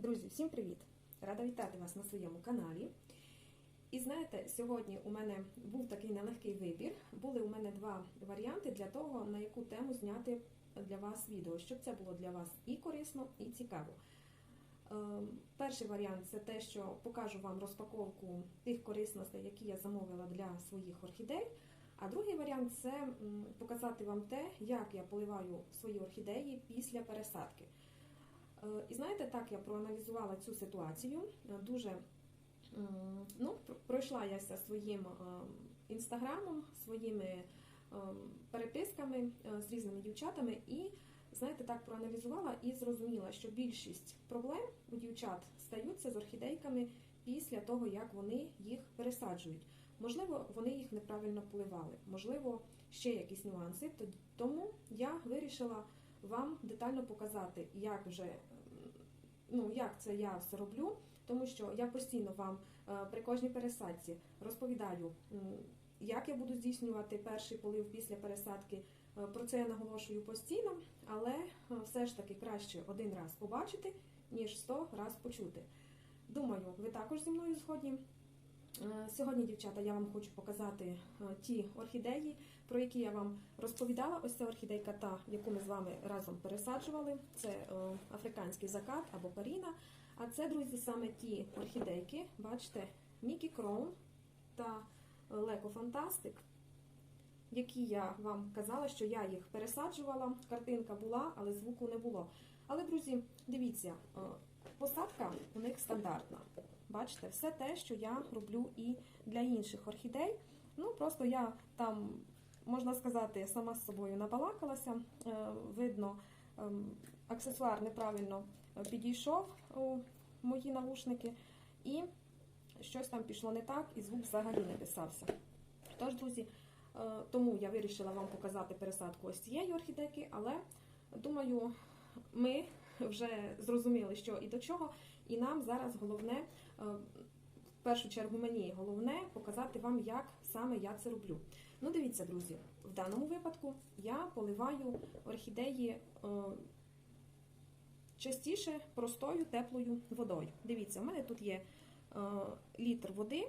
Друзі, всім привіт! Рада вітати вас на своєму каналі. І знаєте, сьогодні у мене був такий нелегкий вибір. Були у мене два варіанти для того, на яку тему зняти для вас відео, щоб це було для вас і корисно, і цікаво. Е, Перший варіант це те, що покажу вам розпаковку тих корисностей, які я замовила для своїх орхідей. А другий варіант це показати вам те, як я поливаю свої орхідеї після пересадки. Е, І знаєте, так я проаналізувала цю ситуацію. Е, Дуже ну, пройшла яся своїм е, інстаграмом, своїми переписками з різними дівчатами, і знаєте, так проаналізувала і зрозуміла, що більшість проблем у дівчат стаються з орхідейками після того, як вони їх пересаджують. Можливо, вони їх неправильно поливали, можливо, ще якісь нюанси. Тому я вирішила вам детально показати, як вже ну, як це я все роблю, тому що я постійно вам е, при кожній пересадці розповідаю, як я буду здійснювати перший полив після пересадки. Е, Про це я наголошую постійно, але е, все ж таки краще один раз побачити, ніж сто раз почути. Думаю, ви також зі мною згодні. Сьогодні, дівчата, я вам хочу показати ті орхідеї, про які я вам розповідала. Ось ця орхідейка, та яку ми з вами разом пересаджували. Це е, африканський закат або каріна. А це, друзі, саме ті орхідейки, бачите, Мікі Кроун та Леко Фантастик, які я вам казала, що я їх пересаджувала. Картинка була, але звуку не було. Але, друзі, дивіться, е, посадка у них стандартна. Бачите, все те, що я роблю і для інших орхідей. Ну, просто я там, можна сказати, сама з собою набалакалася. Е, Видно, ем, аксесуар неправильно е, підійшов у мої навушники, і щось там пішло не так, і звук взагалі не писався. Тож, друзі, е, тому я вирішила вам показати пересадку ось цієї орхідейки, але думаю, ми вже зрозуміли, що і до чого, і нам зараз головне, в першу чергу мені головне показати вам, як саме я це роблю. Ну, дивіться, друзі, в даному випадку я поливаю орхідеї е, частіше простою теплою водою. Дивіться, у мене тут є е, літр води.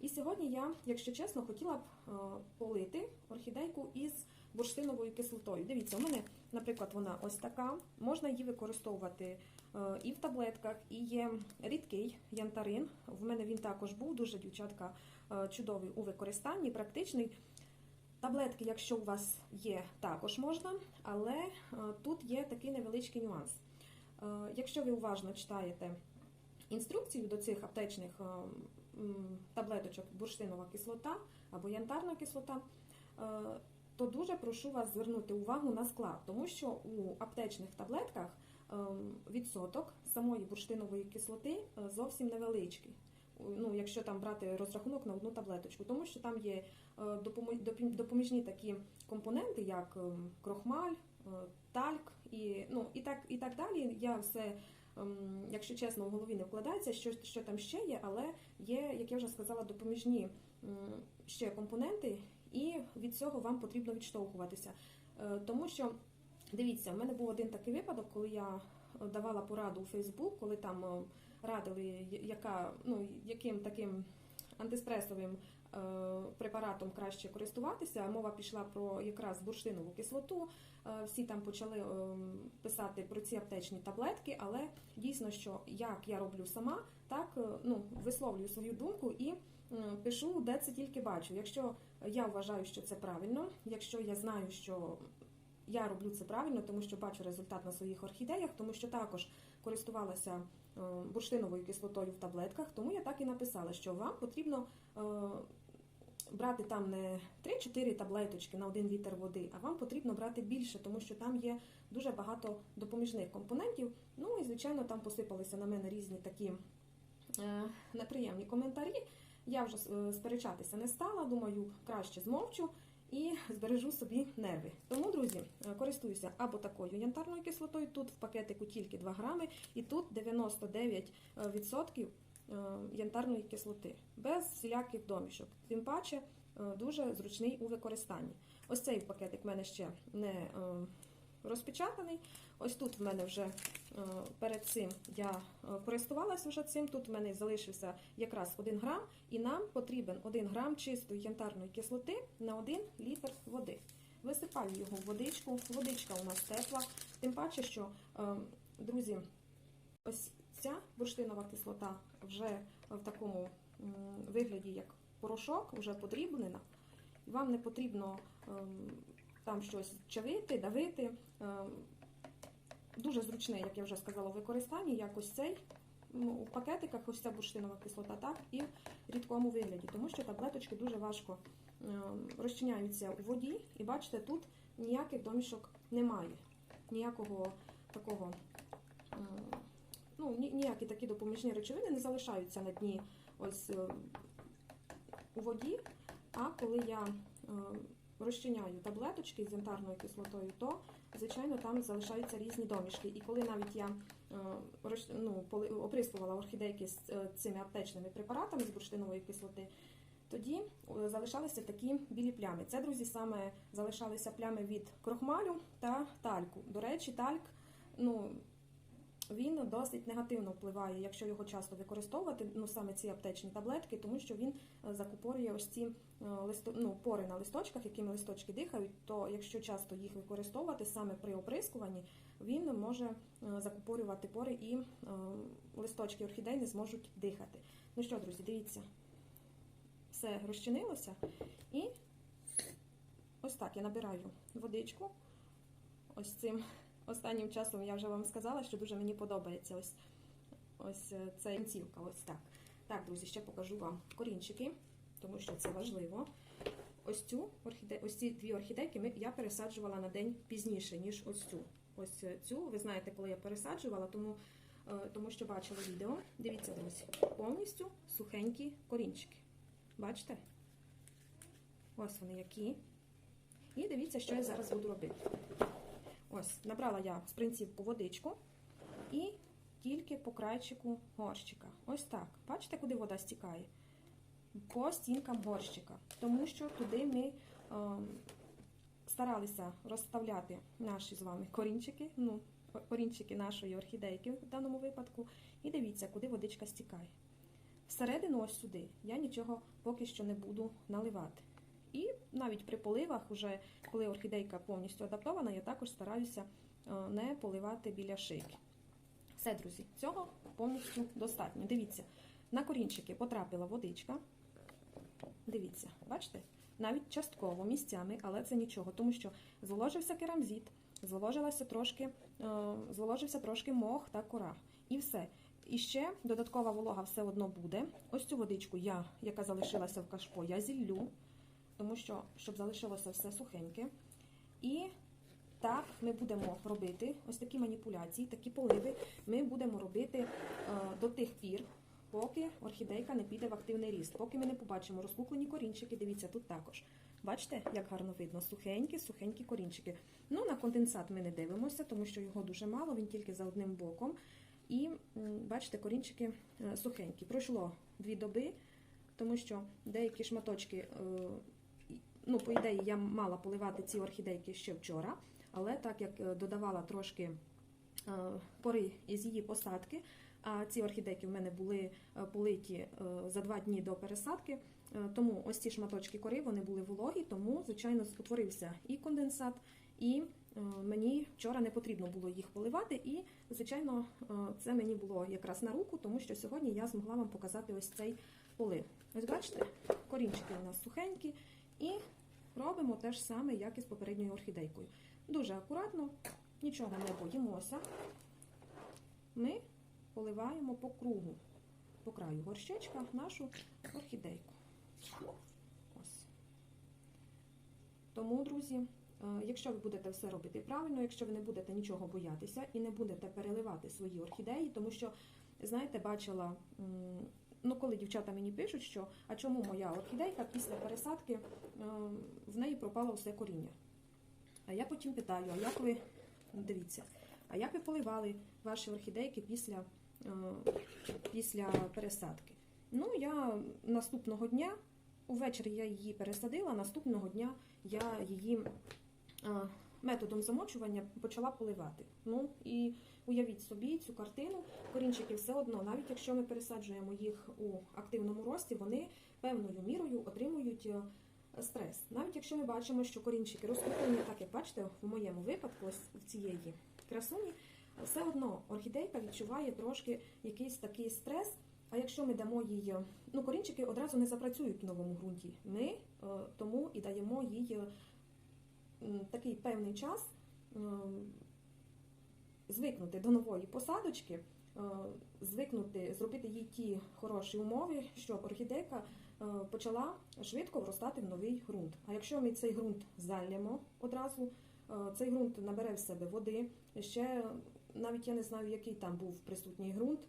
І сьогодні я, якщо чесно, хотіла б е, полити орхідейку із бурштиновою кислотою. Дивіться, у мене, наприклад, вона ось така. Можна її використовувати і в таблетках, і є рідкий янтарин. В мене він також був дуже дівчатка чудовий у використанні, практичний. Таблетки, якщо у вас є, також можна, але е, тут є такий невеличкий нюанс. Е, Якщо ви уважно читаєте інструкцію до цих аптечних е, таблеточок бурштинова кислота або янтарна кислота, то дуже прошу вас звернути увагу на склад, тому що у аптечних таблетках відсоток самої бурштинової кислоти зовсім невеличкий. Ну, якщо там брати розрахунок на одну таблеточку, тому що там є допоміжні такі компоненти, як ем, крохмаль, е, тальк і, ну, і, так, і так далі. Я все, ем, якщо чесно, в голові не вкладається, що, що там ще є, але є, як я вже сказала, допоміжні ще компоненти, і від цього вам потрібно відштовхуватися. Е, Тому що, дивіться, в мене був один такий випадок, коли я е, давала пораду у Фейсбук, коли там радили, яка, ну, яким таким антистресовим е, препаратом краще користуватися. Мова пішла про якраз бурштинову кислоту. Е, Всі там почали е, писати про ці аптечні таблетки, але дійсно, що як я роблю сама, так ну, висловлюю свою думку і пишу, де це тільки бачу. Якщо я вважаю, що це правильно, якщо я знаю, що я роблю це правильно, тому що бачу результат на своїх орхідеях, тому що також користувалася е, бурштиновою кислотою в таблетках, тому я так і написала, що вам потрібно е, брати там не 3-4 таблеточки на 1 літр води, а вам потрібно брати більше, тому що там є дуже багато допоміжних компонентів. Ну і звичайно, там посипалися на мене різні такі е, неприємні коментарі. Я вже сперечатися не стала, думаю, краще змовчу і збережу собі нерви. Тому, друзі, е, користуюся або такою янтарною кислотою. Тут в пакетику тільки 2 грами, і тут 99% е, янтарної кислоти, без всіляких домішок. Тим паче е, дуже зручний у використанні. Ось цей пакетик в мене ще не, е, розпечатаний. Ось тут в мене вже е, перед цим я е, користувалася вже цим. Тут в мене залишився якраз 1 грам, і нам потрібен 1 грам чистої янтарної кислоти на 1 літр води. Висипаю його в водичку. Водичка у нас тепла. Тим паче, що, е, друзі, ось ця бурштинова кислота вже в такому вигляді, як порошок, вже подрібнена. Вам не потрібно ем, там щось чавити, давити. Дуже зручне, як я вже сказала, у використанні, як ось цей ну, у пакетиках, ось ця бурштинова кислота, так і в рідкому вигляді, тому що таблеточки дуже важко ем, розчиняються у воді, і бачите, тут ніяких домішок немає, ніякого такого, ем, ну, ніякі такі допоміжні речовини не залишаються на дні ось е, у воді. А коли я е, розчиняю таблеточки з янтарною кислотою, то звичайно там залишаються різні домішки. І коли навіть я е, ну, оприскувала орхідейки з е, цими аптечними препаратами з бурштинової кислоти, тоді залишалися такі білі плями. Це, друзі, саме залишалися плями від крохмалю та тальку. До речі, тальк, ну. Він досить негативно впливає, якщо його часто використовувати, ну саме ці аптечні таблетки, тому що він е, закупорює ось ці е, ну, пори на листочках, якими листочки дихають, то якщо часто їх використовувати саме при оприскуванні, він може е, закупорювати пори і листочки орхідей не зможуть дихати. Ну що, друзі, дивіться, все розчинилося. І ось так я набираю водичку. Ось цим останнім часом я вже вам сказала, що дуже мені подобається ось, ось е, ця кінцівка. Ось так. Так, друзі, ще покажу вам корінчики, тому що це важливо. Ось цю орхіде... ось ці дві орхідейки я пересаджувала на день пізніше, ніж ось цю. Ось е, цю, ви знаєте, коли я пересаджувала, тому, е, тому що бачила відео. Дивіться, друзі, повністю сухенькі корінчики. Бачите? Ось вони які. І дивіться, що я зараз буду робити. Ось, набрала я з принципу водичку і тільки по крайчику горщика. Ось так. Бачите, куди вода стікає? По стінкам горщика. Тому що туди ми е, старалися розставляти наші з вами корінчики, ну, корінчики нашої орхідейки в даному випадку. І дивіться, куди водичка стікає. Всередину ось сюди я нічого поки що не буду наливати. І навіть при поливах, уже коли орхідейка повністю адаптована, я також стараюся е, не поливати біля шийки. Все, друзі, цього повністю достатньо. Дивіться, на корінчики потрапила водичка. Дивіться, бачите? Навіть частково місцями, але це нічого, тому що зволожився керамзит, зволожилося трошки, е, зволожився трошки мох та кора. І все. І ще додаткова волога все одно буде. Ось цю водичку, я, яка залишилася в кашпо, я зіллю тому що щоб залишилося все сухеньке. І так ми будемо робити ось такі маніпуляції, такі поливи ми будемо робити е, до тих пір, поки орхідейка не піде в активний ріст, поки ми не побачимо розкуклені корінчики. Дивіться, тут також. Бачите, як гарно видно, сухенькі, сухенькі корінчики. Ну, на конденсат ми не дивимося, тому що його дуже мало, він тільки за одним боком. І бачите, корінчики е, сухенькі. Пройшло дві доби, тому що деякі шматочки. Ну, по ідеї, я мала поливати ці орхідейки ще вчора, але так як е, додавала трошки е, пори із її посадки, а ці орхідейки в мене були е, политі за два дні до пересадки, тому ось ці шматочки кори вони були вологі, тому, звичайно, утворився і конденсат, і мені вчора не потрібно було їх поливати. І, звичайно, це мені було якраз на руку, тому що сьогодні я змогла вам показати ось цей полив. Ось бачите, корінчики у нас сухенькі. І робимо те ж саме, як і з попередньою орхідейкою. Дуже акуратно, нічого не боїмося. Ми поливаємо по кругу, по краю горщичка нашу орхідейку. Ось. Тому, друзі, е, якщо ви будете все робити правильно, якщо ви не будете нічого боятися і не будете переливати свої орхідеї, тому що, знаєте, бачила. Ну, коли дівчата мені пишуть, що а чому моя орхідейка після пересадки е, в неї пропало все коріння. А я потім питаю, а як ви дивіться, а як ви поливали ваші орхідейки після, е, після пересадки? Ну, я наступного дня, увечері я її пересадила, наступного дня я її е, методом замочування почала поливати. Ну і уявіть собі цю картину. Корінчики все одно, навіть якщо ми пересаджуємо їх у активному рості, вони певною мірою отримують е, стрес. Навіть якщо ми бачимо, що корінчики розкупені, так як бачите, в моєму випадку, ось в цієї красуні, все одно орхідейка відчуває трошки якийсь такий стрес. А якщо ми дамо їй, ну корінчики одразу не запрацюють в новому ґрунті. Ми е, тому і даємо їй е, такий певний час е, звикнути до нової посадочки, е, звикнути, зробити їй ті хороші умови, щоб орхідейка е, почала швидко вростати в новий ґрунт. А якщо ми цей ґрунт зальємо одразу, е, цей ґрунт набере в себе води, ще навіть я не знаю, який там був присутній ґрунт.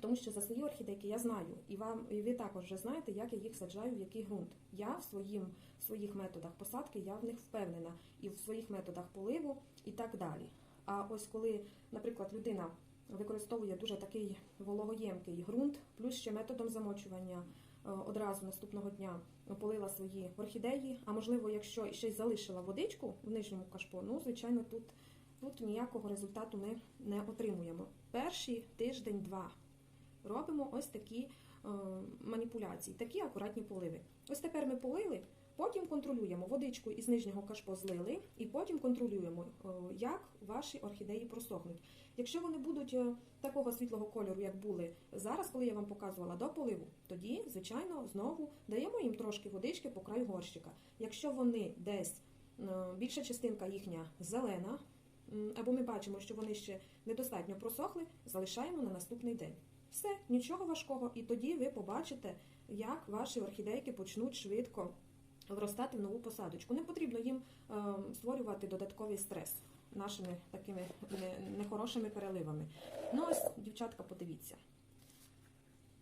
Тому що за свої орхідейки я знаю, і вам і ви також вже знаєте, як я їх саджаю, в який ґрунт. Я в своїм в своїх методах посадки я в них впевнена, і в своїх методах поливу, і так далі. А ось коли, наприклад, людина використовує дуже такий вологоємкий ґрунт, плюс ще методом замочування е, одразу наступного дня полила свої орхідеї. А можливо, якщо ще й залишила водичку в нижньому кашпо, ну звичайно, тут, тут ніякого результату ми не отримуємо. Перший тиждень-два робимо ось такі е, маніпуляції, такі акуратні поливи. Ось тепер ми полили, потім контролюємо водичку із нижнього кашпо злили, і потім контролюємо, е, як ваші орхідеї просохнуть. Якщо вони будуть е, такого світлого кольору, як були зараз, коли я вам показувала до поливу, тоді, звичайно, знову даємо їм трошки водички по краю горщика. Якщо вони десь е, більша частинка їхня зелена, або ми бачимо, що вони ще недостатньо просохли, залишаємо на наступний день. Все, нічого важкого, і тоді ви побачите, як ваші орхідейки почнуть швидко вростати в нову посадочку. Не потрібно їм е, створювати додатковий стрес нашими такими не- нехорошими переливами. Ну ось, дівчатка, подивіться.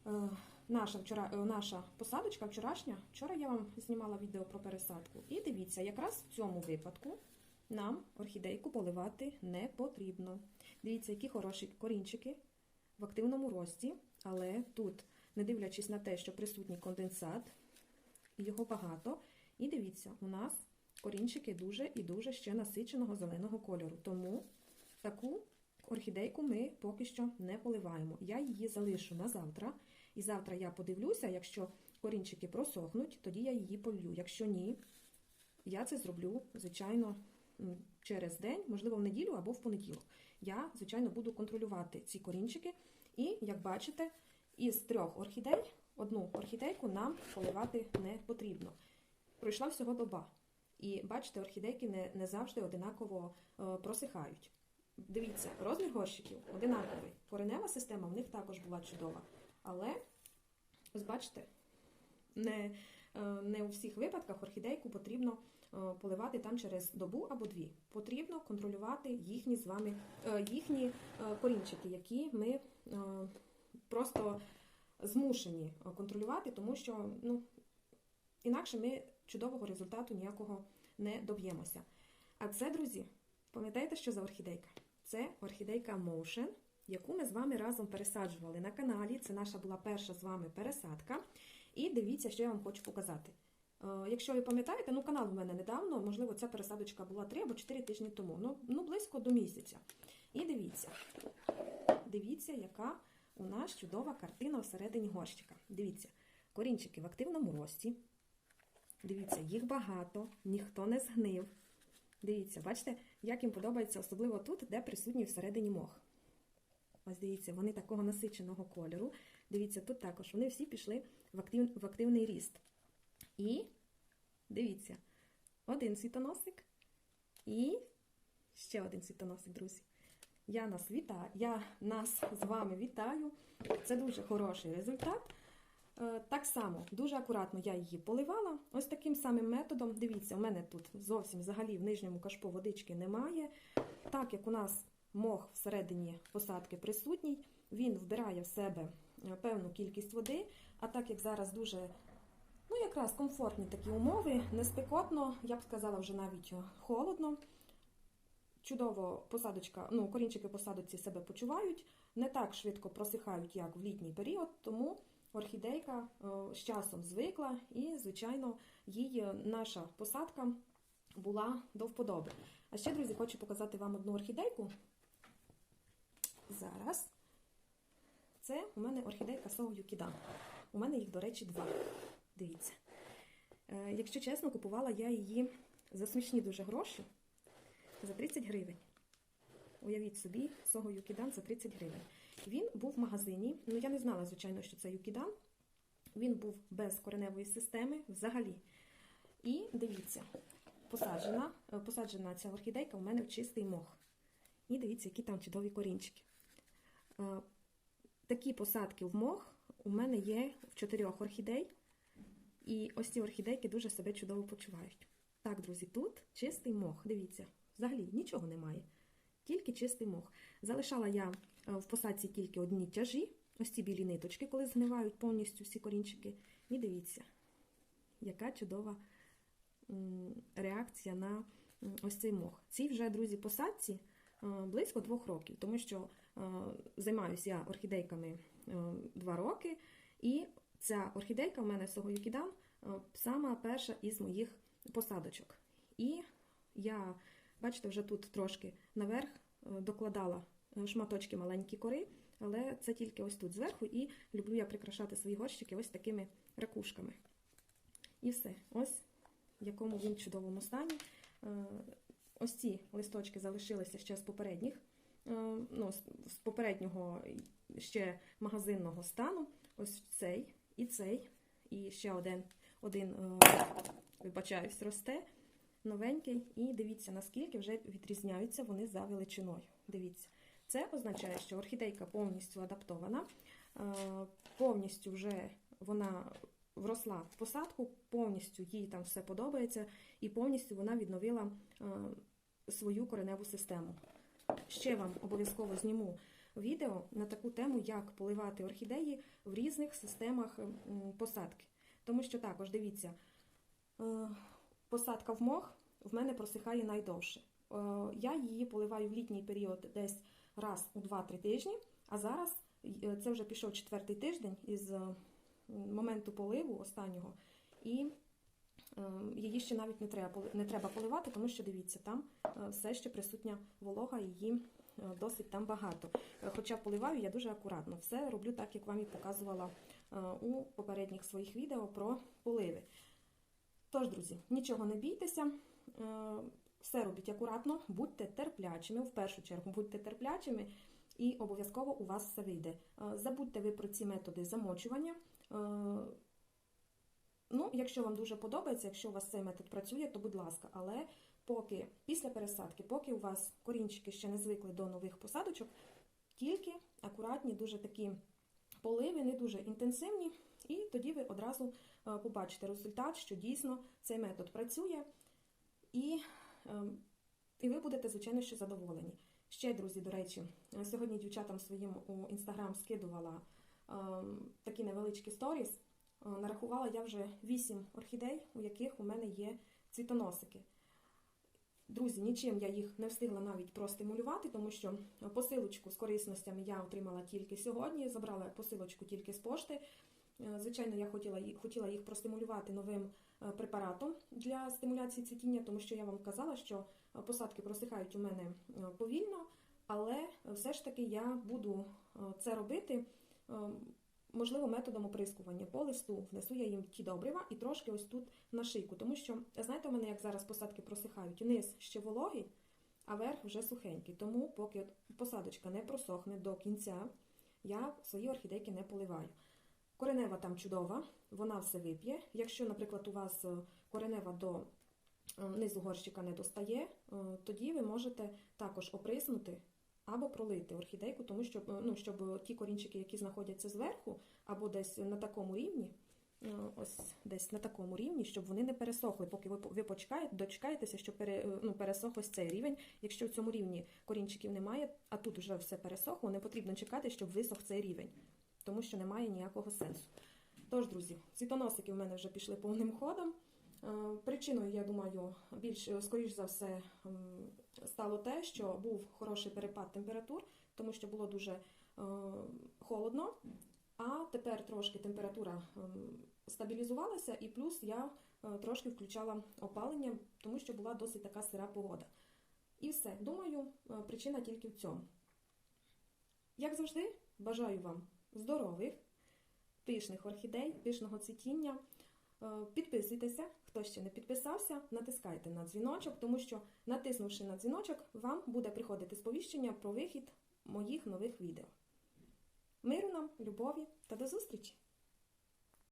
Е, Наша, вчора, е, наша посадочка вчорашня, вчора я вам знімала відео про пересадку. І дивіться, якраз в цьому випадку нам орхідейку поливати не потрібно. Дивіться, які хороші корінчики в активному рості, але тут, не дивлячись на те, що присутній конденсат, його багато. І дивіться, у нас корінчики дуже і дуже ще насиченого зеленого кольору. Тому таку орхідейку ми поки що не поливаємо. Я її залишу на завтра. І завтра я подивлюся, якщо корінчики просохнуть, тоді я її полью. Якщо ні, я це зроблю, звичайно, через день, можливо, в неділю або в понеділок. Я, звичайно, буду контролювати ці корінчики. І, як бачите, із трьох орхідей одну орхідейку нам поливати не потрібно. Пройшла всього доба. І бачите, орхідейки не, не завжди одинаково е, просихають. Дивіться, розмір горщиків одинаковий. Коренева система в них також була чудова. Але, ось бачите, не, е, не у всіх випадках орхідейку потрібно е, поливати там через добу або дві. Потрібно контролювати їхні з вами е, їхні е, корінчики, які ми е, просто змушені е, контролювати, тому що ну, інакше ми чудового результату ніякого не доб'ємося. А це, друзі, пам'ятаєте, що за орхідейка? Це орхідейка Motion, яку ми з вами разом пересаджували на каналі. Це наша була перша з вами пересадка. І дивіться, що я вам хочу показати. Е, Якщо ви пам'ятаєте, ну канал в мене недавно, можливо, ця пересадочка була 3 або 4 тижні тому. Ну, ну близько до місяця. І дивіться, дивіться, яка у нас чудова картина всередині горщика. Дивіться, корінчики в активному рості. Дивіться, їх багато, ніхто не згнив. Дивіться, бачите, як їм подобається, особливо тут, де присутній всередині мох. Ось дивіться, вони такого насиченого кольору. Дивіться, тут також вони всі пішли в, актив, в активний ріст. І дивіться, один світоносик і ще один світоносик, друзі. Я нас вітаю, я нас з вами вітаю. Це дуже хороший результат. Е, Так само, дуже акуратно я її поливала. Ось таким самим методом. Дивіться, у мене тут зовсім взагалі в нижньому кашпо водички немає. Так як у нас мох всередині посадки присутній, він вбирає в себе е, певну кількість води. А так як зараз дуже ну, якраз комфортні такі умови, не спекотно, я б сказала, вже навіть холодно. Чудово посадочка, ну, корінчики посадочці себе почувають, не так швидко просихають, як в літній період, тому орхідейка е, з часом звикла і, звичайно, їй наша посадка була до вподоби. А ще, друзі, хочу показати вам одну орхідейку. Зараз. Це у мене орхідейка Сого Юкідан. У мене їх, до речі, два. Дивіться. Е, якщо чесно, купувала я її за смішні дуже гроші. За 30 гривень. Уявіть собі, Сого Юкідан за 30 гривень. Він був в магазині. Ну, я не знала, звичайно, що це Юкідан. Він був без кореневої системи взагалі. І дивіться, посаджена, е, посаджена ця орхідейка у мене в чистий мох. І дивіться, які там чудові корінчики. Е, Такі посадки в мох у мене є в чотирьох орхідей. І ось ці орхідейки дуже себе чудово почувають. Так, друзі, тут чистий мох. Дивіться, взагалі нічого немає. Тільки чистий мох. Залишала я е, в посадці тільки одні тяжі, ось ці білі ниточки, коли згнивають повністю всі корінчики. І дивіться, яка чудова реакція на ось цей мох. Цій вже, друзі, посадці е, близько двох років, тому що е, займаюся я орхідейками два роки, і ця орхідейка в мене Сого Юкідан сама перша із моїх посадочок. І я, бачите, вже тут трошки наверх е, докладала е, шматочки маленькі кори, але це тільки ось тут зверху, і люблю я прикрашати свої горщики ось такими ракушками. І все. Ось в якому він чудовому стані. Е, Ось ці листочки залишилися ще з попередніх, ну, з- попереднього ще магазинного стану. Ось цей і цей, і ще один, один вибачаюсь, росте новенький. І дивіться, наскільки вже відрізняються вони за величиною. Дивіться, це означає, що орхідейка повністю адаптована, е, повністю вже вона вросла в посадку, повністю їй там все подобається, і повністю вона відновила е, свою кореневу систему. Ще вам обов'язково зніму відео на таку тему, як поливати орхідеї в різних системах посадки. Тому що також дивіться, е, посадка в мох в мене просихає найдовше. Е, Я її поливаю в літній період десь раз у 2-3 тижні, а зараз е, це вже пішов четвертий тиждень із е, моменту поливу останнього, і її ще навіть не треба, поливати, тому що дивіться, там все ще присутня волога, її досить там багато. Хоча поливаю я дуже акуратно. Все роблю так, як вам і показувала у попередніх своїх відео про поливи. Тож, друзі, нічого не бійтеся, е, все робіть акуратно, будьте терплячими. В першу чергу будьте терплячими, і обов'язково у вас все вийде. Е, Забудьте ви про ці методи замочування. Е, Ну, якщо вам дуже подобається, якщо у вас цей метод працює, то будь ласка, але поки після пересадки, поки у вас корінчики ще не звикли до нових посадочок, тільки акуратні, дуже такі поливи, не дуже інтенсивні, і тоді ви одразу е, побачите результат, що дійсно цей метод працює, і, е, і ви будете, звичайно, що задоволені. Ще, друзі, до речі, е, сьогодні дівчатам своїм у інстаграм скидувала е, такі невеличкі сторіс. Е, Нарахувала я вже 8 орхідей, у яких у мене є цвітоносики. Друзі, нічим я їх не встигла навіть простимулювати, тому що посилочку з корисностями я отримала тільки сьогодні. Забрала посилочку тільки з пошти. Е, Звичайно, я хотіла, хотіла їх простимулювати новим е, препаратом для стимуляції цвітіння, тому що я вам казала, що посадки просихають у мене е, повільно, але все ж таки я буду це робити. Можливо, методом оприскування по листу внесу я їм ті добрива і трошки ось тут на шийку. Тому що, знаєте, у мене як зараз посадки просихають, низ ще вологий, а верх вже сухенький. Тому, поки посадочка не просохне до кінця, я свої орхідейки не поливаю. Коренева там чудова, вона все вип'є. Якщо, наприклад, у вас е, коренева до е, низу горщика не достає, е, тоді ви можете також оприснути або пролити орхідейку, тому що е, ну, щоб ті корінчики, які знаходяться зверху, або десь на такому рівні, е, ось десь на такому рівні, щоб вони не пересохли, поки ви, ви почекаєте, дочекаєтеся, щоб пере, е, ну, пересох ось цей рівень. Якщо в цьому рівні корінчиків немає, а тут вже все пересохло, не потрібно чекати, щоб висох цей рівень, тому що немає ніякого сенсу. Тож, друзі, цвітоносики в мене вже пішли повним ходом. Причиною, я думаю, більш скоріш за все стало те, що був хороший перепад температур, тому що було дуже е, холодно. А тепер трошки температура ем, стабілізувалася, і плюс я е, трошки включала опалення, тому що була досить така сира погода. І все. Думаю, е, причина тільки в цьому. Як завжди, бажаю вам здорових, пишних орхідей, пишного цвітіння. Підписуйтеся, хто ще не підписався, натискайте на дзвіночок, тому що натиснувши на дзвіночок, вам буде приходити сповіщення про вихід моїх нових відео. Миру нам, любові та до зустрічі!